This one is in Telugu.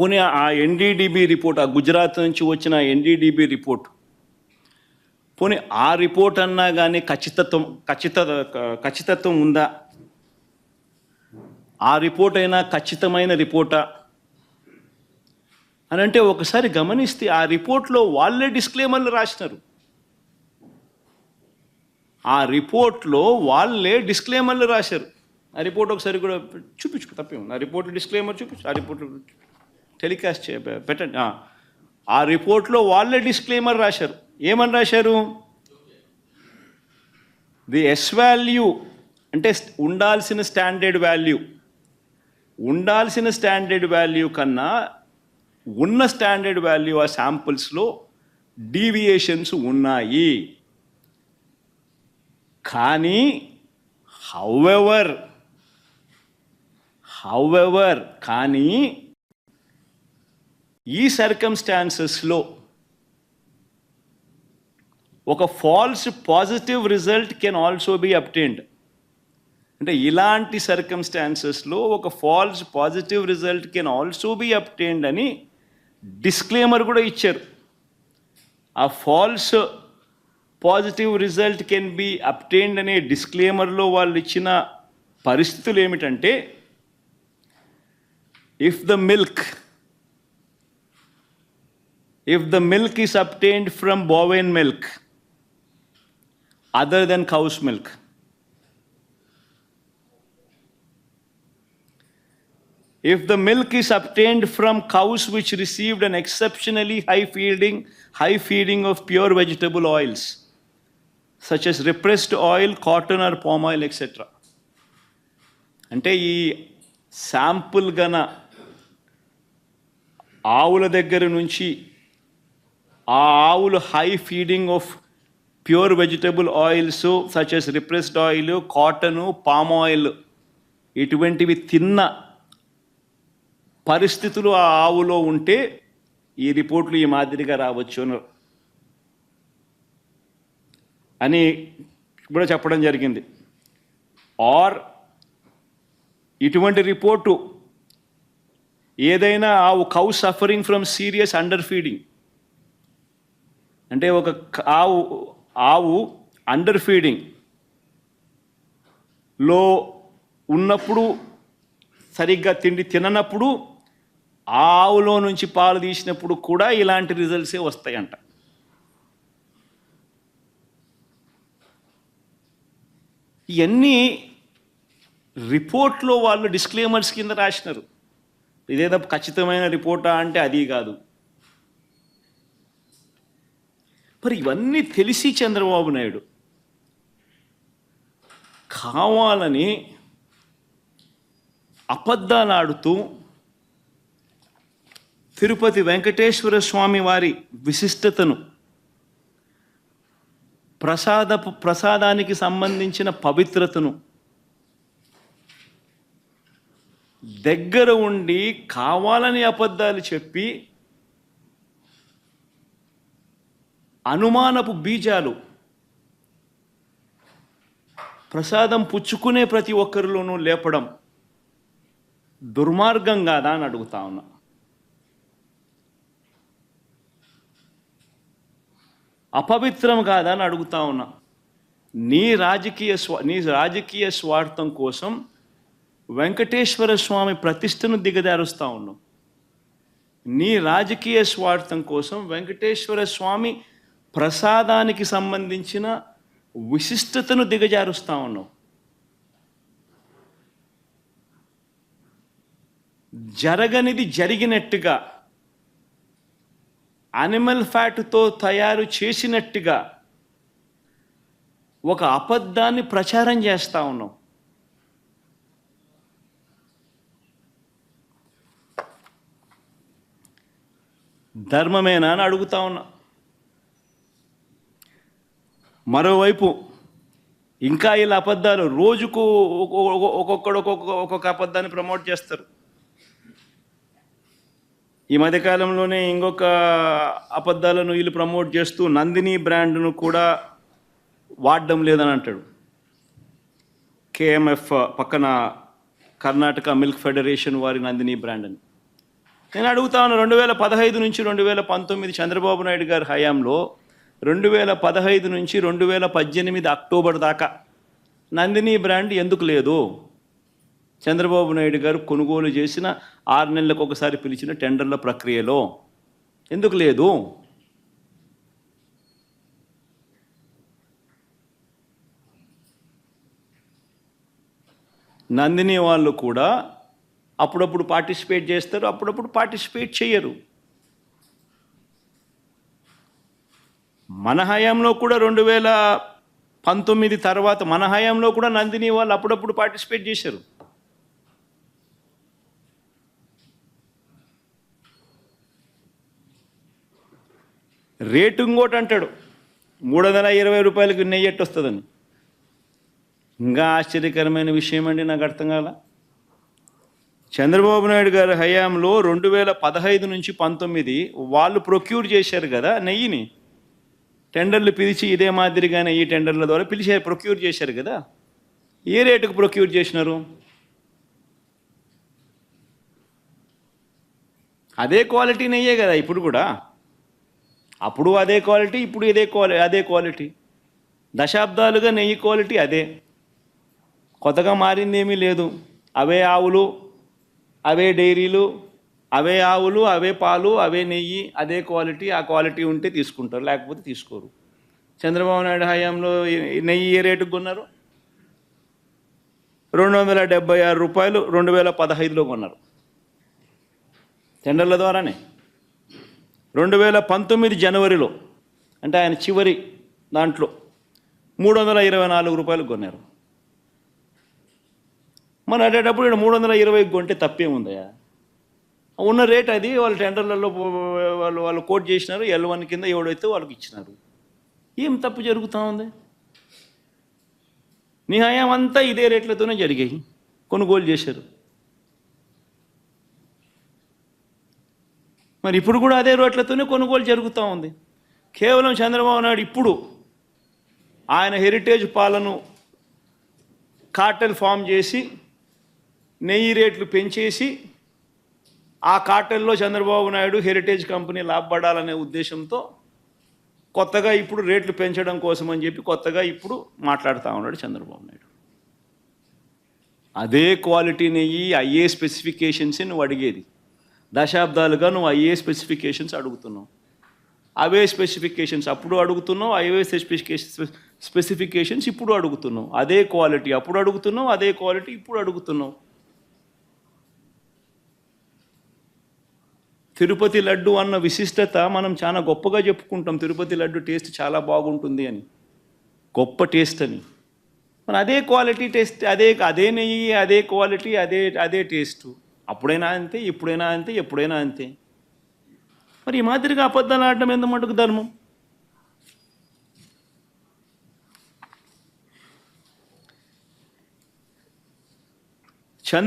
పోనీ ఆ ఎన్డీడీబీ రిపోర్ట్ ఆ గుజరాత్ నుంచి వచ్చిన ఎన్డీడీబీ రిపోర్ట్. పోనీ ఆ రిపోర్ట్ అన్నా కానీ ఖచ్చితత్వం ఖచ్చిత ఖచ్చితత్వం ఉందా? ఆ రిపోర్ట్ అయినా ఖచ్చితమైన రిపోర్టా? అని అంటే ఒకసారి గమనిస్తే ఆ రిపోర్ట్లో వాళ్ళే డిస్క్లేమర్లు రాసినారు. ఆ రిపోర్ట్లో వాళ్ళే డిస్క్లేమర్లు రాశారు. ఆ రిపోర్ట్ ఒకసారి కూడా చూపించుకో తప్పేమో ఆ రిపోర్ట్ డిస్క్లేమర్ చూపించు ఆ రిపోర్ట్ టెలికాస్ట్ చే పెట్టండి. ఆ. రిపోర్ట్లో వాళ్ళే డిస్క్లేమర్ రాశారు. ఏమని రాశారు? ది ఎస్ వాల్యూ అంటే ఉండాల్సిన స్టాండర్డ్ వాల్యూ. ఉండాల్సిన స్టాండర్డ్ వాల్యూ కన్నా ఉన్న స్టాండర్డ్ వాల్యూ ఆ శాంపుల్స్లో డీవియేషన్స్ ఉన్నాయి. కానీ హౌఎవర్ హౌఎవర్ కానీ ఈ సర్కమ్స్టాన్సెస్లో ఒక false positive result can also be obtained అంటే ఇలాంటి సర్కమ్స్టాన్సెస్లో ఒక false positive result can also be obtained అని డిస్క్లేమర్ కూడా ఇచ్చారు. ఆ false positive result can be obtained అనే డిస్క్లేమర్లో వాళ్ళు ఇచ్చిన పరిస్థితులు ఏమిటంటే if the milk if the milk is obtained from bovine milk other than cow's milk if the milk is obtained from cows which received an exceptionally high feeding high feeding of pure vegetable oils such as repressed oil cotton or palm oil etc అంటే ఈ శాంపుల్ గన ఆవుల దగ్గర నుంచి ఆ ఆవులు high feeding of pure vegetable oils such as rapeseed oil cotton palm oil ఇటువంటివి తిన్న పరిస్థితులు ఆ ఆవులో ఉంటే ఈ రిపోర్ట్లు ఈ మాదిరిగా రావచ్చు అని అని కూడా చెప్పడం జరిగింది. ఆర్ ఇటువంటి రిపోర్టు ఏదైనా ఆవు cow suffering from serious under feeding అంటే ఒక ఆవు ఆవు అండర్ ఫీడింగ్లో ఉన్నప్పుడు సరిగ్గా తిండి తిననప్పుడు ఆ ఆవులో నుంచి పాలు తీసినప్పుడు కూడా ఇలాంటి రిజల్ట్సే వస్తాయంట. ఇవన్నీ రిపోర్ట్లో వాళ్ళు డిస్క్లేమర్స్ కింద రాసినారు. ఇదేదో ఖచ్చితమైన రిపోర్టా అంటే అది కాదు. మరి ఇవన్నీ తెలిసి చంద్రబాబు నాయుడు కావాలని అబద్ధాలాడుతూ తిరుపతి వెంకటేశ్వర స్వామి వారి విశిష్టతను ప్రసాదపు ప్రసాదానికి సంబంధించిన పవిత్రతను దగ్గర ఉండి కావాలని అబద్ధాలు చెప్పి అనుమానపు బీజాలు. ప్రసాదం పుచ్చుకునే ప్రతి ఒక్కరిలోనూ లేపడం దుర్మార్గం కాదా అని అడుగుతా ఉన్నా. అపవిత్రం కాదా అని అడుగుతా ఉన్నా. నీ రాజకీయ స్వా నీ రాజకీయ స్వార్థం కోసం వెంకటేశ్వర స్వామి ప్రతిష్టను దిగజారుస్తా ఉన్నావు. నీ రాజకీయ స్వార్థం కోసం వెంకటేశ్వర స్వామి ప్రసాదానికి సంబంధించిన విశిష్టతను దిగజారుస్తా ఉన్నావు. జరగనిది జరిగినట్టుగా అనిమల్ ఫ్యాట్తో తయారు చేసినట్టుగా ఒక అబద్ధాన్ని ప్రచారం చేస్తా ఉన్నావు. ధర్మమేనా అని అడుగుతా ఉన్నా. మరోవైపు ఇంకా ఇలా అబద్ధాలు రోజుకు ఒక్కొక్కడు ఒక్కొక్క ఒక్కొక్క అబద్ధాన్ని ప్రమోట్ చేస్తారు. ఈ మధ్యకాలంలోనే ఇంకొక అబద్ధాలను వీళ్ళు ప్రమోట్ చేస్తూ నందిని బ్రాండ్ను కూడా వాడడం లేదని అంటాడు. కేఎంఎఫ్ పక్కన కర్ణాటక మిల్క్ ఫెడరేషన్ వారి నందిని బ్రాండ్ అని నేను అడుగుతాను రెండు వేల పదహైదు నుంచి రెండు వేల పంతొమ్మిది చంద్రబాబు నాయుడు గారి హయాంలో రెండు వేల పదహైదు నుంచి రెండు వేల పద్దెనిమిది అక్టోబర్ దాకా నందిని బ్రాండ్ ఎందుకు లేదు? చంద్రబాబు నాయుడు గారు కొనుగోలు చేసిన ఆరు నెలలకు ఒకసారి పిలిచిన టెండర్ల ప్రక్రియలో ఎందుకు లేదు? నందిని వాళ్ళు కూడా అప్పుడప్పుడు పార్టిసిపేట్ చేస్తారు అప్పుడప్పుడు పార్టిసిపేట్ చేయరు. మన హయాంలో కూడా రెండు వేల పంతొమ్మిది తర్వాత మన హయాంలో కూడా నందిని వాళ్ళు అప్పుడప్పుడు పార్టిసిపేట్ చేశారు. రేటు ఇంకోటి అంటాడు. మూడు వందల ఇరవై రూపాయలకు నెయ్యి ఎట్టు వస్తుందని ఇంకా ఆశ్చర్యకరమైన విషయం అండి నాకు అర్థం కాల. చంద్రబాబు నాయుడు గారి హయాంలో రెండు వేల పదహైదు నుంచి పంతొమ్మిది వాళ్ళు ప్రొక్యూర్ చేశారు కదా నెయ్యిని. టెండర్లు పిలిచి ఇదే మాదిరిగానే ఈ టెండర్ల ద్వారా పిలిచి ప్రొక్యూర్ చేశారు కదా. ఏ రేటుకు ప్రొక్యూర్ చేసినారు? అదే క్వాలిటీ నెయ్యే కదా ఇప్పుడు కూడా. అప్పుడు అదే క్వాలిటీ ఇప్పుడు ఇదే క్వాలి అదే క్వాలిటీ. దశాబ్దాలుగా నెయ్యి క్వాలిటీ అదే. కొత్తగా మారింది ఏమీ లేదు. అవే ఆవులు అవే డైరీలు అవే ఆవులు అవే పాలు అవే నెయ్యి అదే క్వాలిటీ ఆ క్వాలిటీ ఉంటే తీసుకుంటారు లేకపోతే తీసుకోరు. చంద్రబాబు నాయుడు హయాంలో నెయ్యి ఏ రేటుకు కొన్నారు? రెండు వందల డెబ్బై ఆరు రూపాయలు రెండు వేల పదహైదులో కొన్నారు. టెండర్ల ద్వారానే. రెండు వేల పంతొమ్మిది జనవరిలో అంటే ఆయన చివరి దాంట్లో మూడు వందల ఇరవై నాలుగు రూపాయలు కొన్నారు. మరి అడేటప్పుడు ఇక్కడ మూడు వందల ఇరవై కొంటే తప్పేముందయా ఉన్న రేట్ అది వాళ్ళు టెండర్లలో వాళ్ళు వాళ్ళు కోట్ చేసినారు ఎల్ వన్ కింద ఎవడైతే వాళ్ళకి ఇచ్చినారు. ఏం తప్పు జరుగుతూ ఉంది? నీ హయాం అంతా ఇదే రేట్లతోనే జరిగాయి. కొనుగోలు చేశారు. మరి ఇప్పుడు కూడా అదే రేట్లతోనే కొనుగోలు జరుగుతూ ఉంది. కేవలం చంద్రబాబు నాయుడు ఇప్పుడు ఆయన హెరిటేజ్ పాలను కార్టెల్ ఫామ్ చేసి నెయ్యి రేట్లు పెంచేసి ఆ కార్టెల్లో చంద్రబాబు నాయుడు హెరిటేజ్ కంపెనీ లాభపడాలనే ఉద్దేశంతో కొత్తగా ఇప్పుడు రేట్లు పెంచడం కోసం అని చెప్పి కొత్తగా ఇప్పుడు మాట్లాడుతూ ఉన్నాడు చంద్రబాబు నాయుడు. అదే క్వాలిటీ నెయ్యి అయ్యే స్పెసిఫికేషన్సే నువ్వు అడిగేది. దశాబ్దాలుగా నువ్వు అయ్యే స్పెసిఫికేషన్స్ అడుగుతున్నావు. అవే స్పెసిఫికేషన్స్ అప్పుడు అడుగుతున్నావు అవే స్పెసిఫికేషన్ స్పెసిఫికేషన్స్ ఇప్పుడు అడుగుతున్నావు. అదే క్వాలిటీ అప్పుడు అడుగుతున్నావు అదే క్వాలిటీ ఇప్పుడు అడుగుతున్నావు. తిరుపతి లడ్డు అన్న విశిష్టత మనం చాలా గొప్పగా చెప్పుకుంటాం. తిరుపతి లడ్డు టేస్ట్ చాలా బాగుంటుంది అని. గొప్ప టేస్ట్ అని. మరి అదే క్వాలిటీ టేస్ట్ అదే అదే నెయ్యి అదే క్వాలిటీ అదే అదే టేస్ట్. అప్పుడైనా అంతే ఇప్పుడైనా అంతే ఎప్పుడైనా అంతే. మరి ఈ మాదిరిగా అబద్ధాలు ఆడడం ఎంత మటుకు ధర్మం?